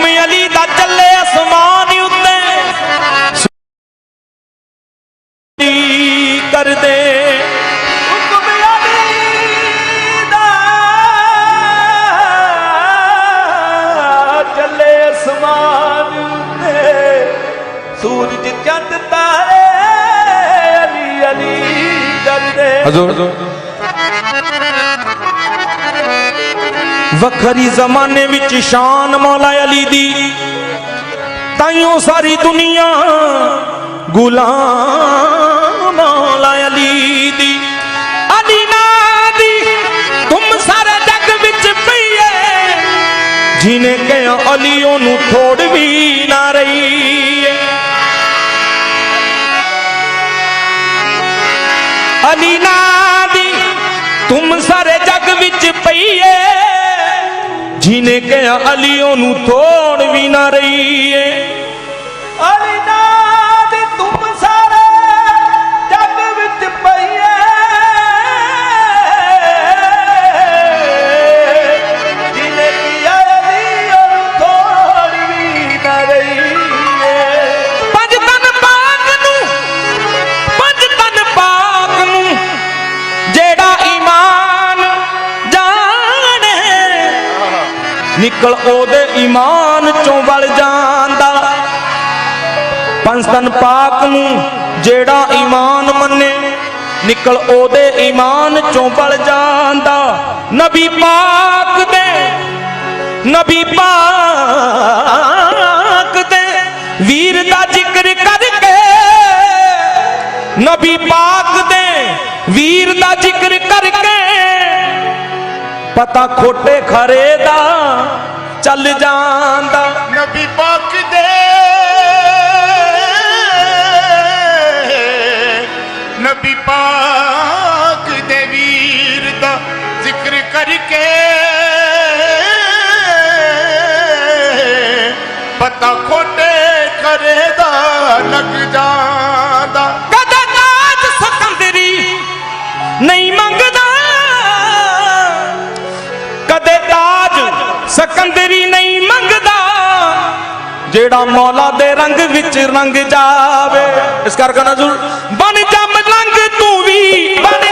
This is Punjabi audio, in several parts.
ਹੁਕਮ ਅਲੀ ਦਾ ਚੱਲੇ ਅਸਮਾਨ ਉੱਤੇ। ਸੁਣੀ ਕਰਦੇ। ਹੁਕਮ ਅਲੀ ਦਾ ਚੱਲੇ ਅਸਮਾਨ ਉੱਤੇ। ਸੂਰਜ ਚੰਦ ਤਾਰੇ ਅਲੀ ਅਲੀ ਕਰਦੇ ਹਜ਼ੂਰ। ਵੱਖਰੀ ਜ਼ਮਾਨੇ ਵਿੱਚ ਸ਼ਾਨ ਮੌਲਾ ਅਲੀ ਦੀ। ਤਾਈਓ ਸਾਰੀ ਦੁਨੀਆ ਗੁਲਾਮ ਮੌਲਾ ਅਲੀ ਦੀ। ਅਲੀ ਨਾ ਦੀ, ਤੁਮ ਸਾਰੇ ਜੱਗ ਵਿੱਚ ਪਈਏ। ਜਿਨੇ ਕਿਹਾ ਅਲੀ ਉਹਨੂੰ ਥੋੜ ਵੀ ਨਾ ਰਹੀ ਅਲੀ ਨਾ ਦੀ, ਤੁਮ ਸਾਰੇ ਜੱਗ ਵਿੱਚ ਪਈਏ। ਜਿਨੇ ਕਿਹਾ ਅਲੀ ਉਹਨੂੰ ਥੋੜ ਵੀ ਨਾ ਰਹੀ ਏ ਨਿਕਲ ਉਹਦੇ ਈਮਾਨ ਚੋਂ ਵਲ ਜਾਂਦਾ। ਪੰਜ ਪਾਕ ਨੂੰ ਜਿਹੜਾ ਈਮਾਨ ਮੰਨੇ, ਨਿਕਲ ਉਹਦੇ ਈਮਾਨ ਚੋਂ ਵਲ ਜਾਂਦਾ। ਨਬੀ ਪਾਕ ਦੇ, ਨਬੀ ਪਾਕ ਦੇ ਵੀਰ ਦਾ ਜ਼ਿਕਰ ਕਰਕੇ, ਨਬੀ ਪਾਕ ਦੇ ਵੀਰ ਦਾ ਜ਼ਿਕਰ ਕਰਕੇ ਪਤਾ ਖੋਟੇ ਖਰੇ ਦਾ ਚੱਲ ਜਾਂਦਾ। ਨਬੀ ਪਾਕ ਦੇ ਨਬੀ ਪਾਕ ਦੇ ਵੀਰ ਦਾ ਜ਼ਿਕਰ ਕਰਕੇ ਸਕੰਦਰੀ ਨਹੀਂ ਮੰਗਦਾ, ਜਿਹੜਾ ਮੌਲਾ ਦੇ ਰੰਗ ਵਿੱਚ ਰੰਗ ਜਾਵੇ। ਇਸ ਕਰਕੇ ਨਜ਼ਰ ਬਣ ਜਾ ਮਲੰਗ ਤੂੰ ਵੀ, ਬਣ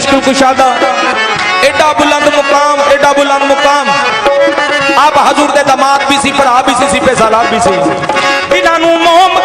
ਵਾਲੀ ਮੁਸ਼ਕਿਲ ਕੁਸ਼ਾਦਾ ਐਡਾ ਬੁਲੰਦ ਮੁਕਾਮ ਐਡਾ ਬੁਲੰਦ ਮੁਕਾਮ। ਆਪ ਹਜ਼ੂਰ ਦੇ ਦਮਾਦ ਵੀ ਸੀ, ਭਰਾ ਵੀ ਸੀ ਸਿਪੇ ਸਾਲਾਰ ਵੀ ਸੀ। ਇਹਨਾਂ ਨੂੰ ਮੋਮ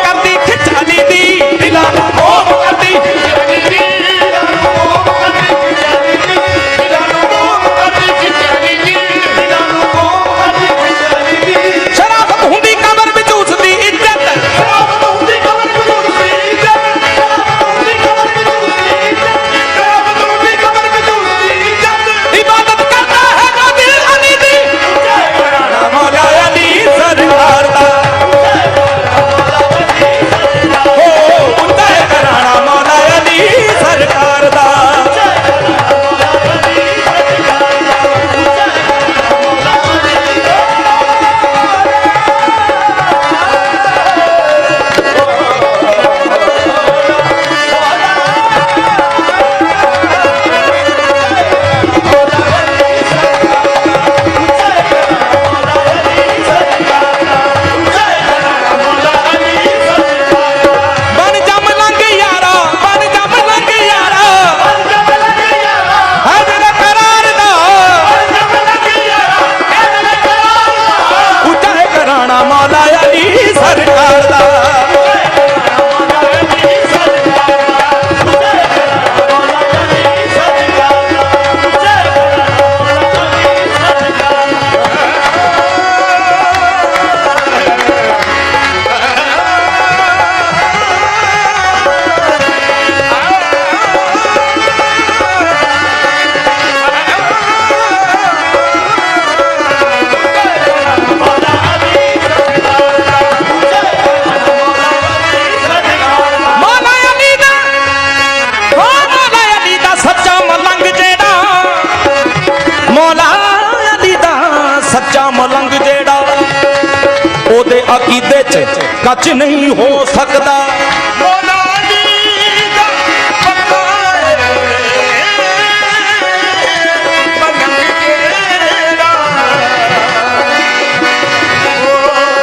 ਅਕੀਦੇ 'ਚ ਕੱਚ ਨਹੀਂ ਹੋ ਸਕਦਾ।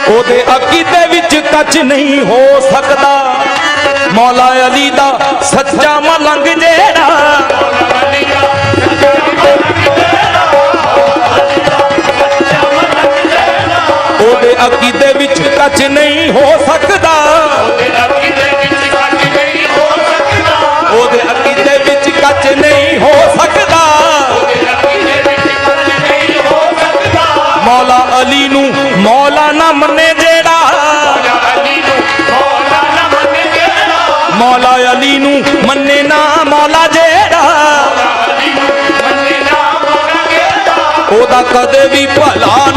ਉਹਦੇ ਅਕੀਦੇ ਵਿੱਚ ਕੱਚ ਨਹੀਂ ਹੋ ਸਕਦਾ। ਮੌਲਾ ਅਲੀ ਦਾ ਸੱਚਾ ਮਲੰਗ ਜਿਹੜਾ ਉਹਦੇ ਅਕੀਦੇ ਵਿੱਚ ਕੱਚ ਨਹੀਂ ਹੋ ਸਕਦਾ। ਉਹਦੇ ਅਕੀਦੇ ਵਿੱਚ ਕੱਚ ਨਹੀਂ ਹੋ ਸਕਦਾ। ਮੌਲਾ ਅਲੀ ਨੂੰ ਮੌਲਾ ਨਾ ਮੰਨੇ ਜਿਹੜਾ। ਮੌਲਾ ਅਲੀ ਨੂੰ ਮੰਨੇ ਨਾ ਮੌਲਾ ਜਿਹੜਾ। ਉਹਦਾ ਕਦੇ ਵੀ ਭਲਾ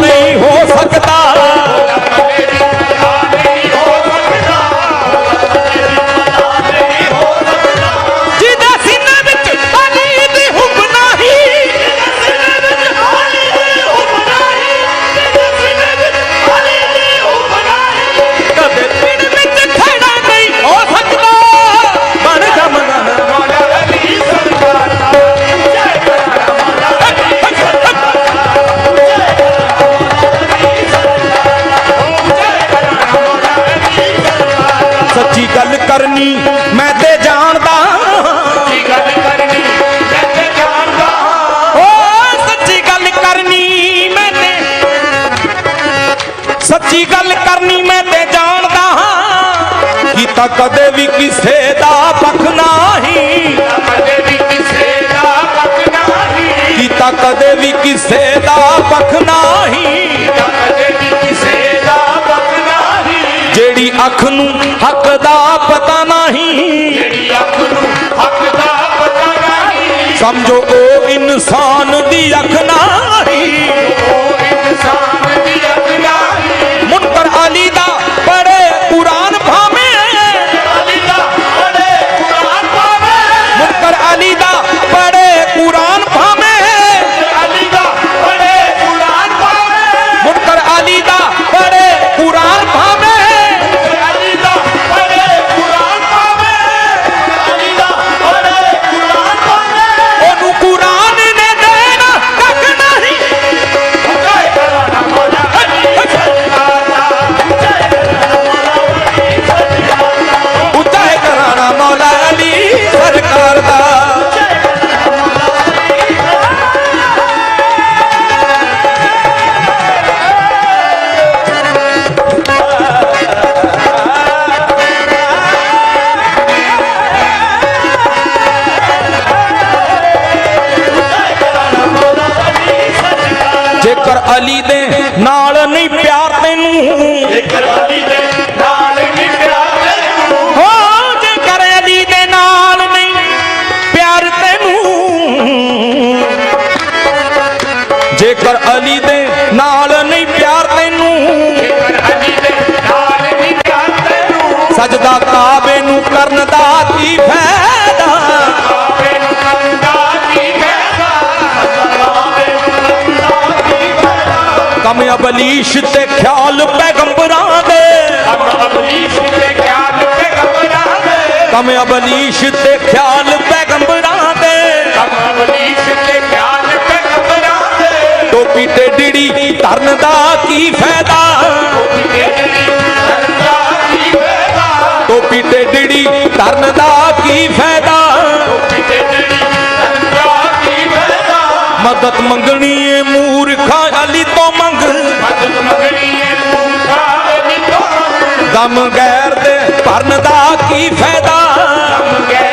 ਹਾਂ ਕੀਤਾ ਕਦੇ ਵੀ ਕਿਸੇ ਦਾ ਪੱਖ ਨਹੀਂ। ਕੀਤਾ ਕਦੇ ਵੀ ਕਿਸੇ ਦਾ ਪੱਖ ਨਹੀਂ। ਜਿਹੜੀ ਅੱਖ ਨੂੰ ਹੱਕ ਦਾ ਪਤਾ ਨਹੀਂ। ਸਮਝੋ ਉਹ ਇਨਸਾਨ ਦੀ ਅੱਖ ਨਹੀਂ। ਮੁਨਕਰ ਅਲੀ ਦੇ ਨਾਲ ਨਹੀਂ ਪਿਆਰ ਤੈਨੂੰ। ਜੇਕਰ ਅਲੀ ਦੇ ਅਬਲੀਸ਼ ਤੇ ਖਿਆਲ ਪੈਗੰਬਰਾਂ ਦੇ। ਕਮ ਅਬਲੀਸ਼ ਤੇ ਖਿਆਲ ਪੈਗੰਬਰਾਂ ਦੇ। ਟੋਪੀ ਤੇ ਡਿੜੀ ਧਰਨ ਦਾ ਕੀ ਫਾਇਦਾ? ਟੋਪੀ ਤੇ ਡਿੜੀ ਧਰਨ ਦਾ ਕੀ ਫਾਇਦਾ? ਮਦਦ ਮੰਗਣੀ ਏ ਮੂਰਖਾ ਅਲੀ ਤੋਂ ਗਮ ਗੈਰ ਦੇ ਭਰਨ ਦਾ ਕੀ ਫਾਇਦਾ? ਗਮ ਗੈਰ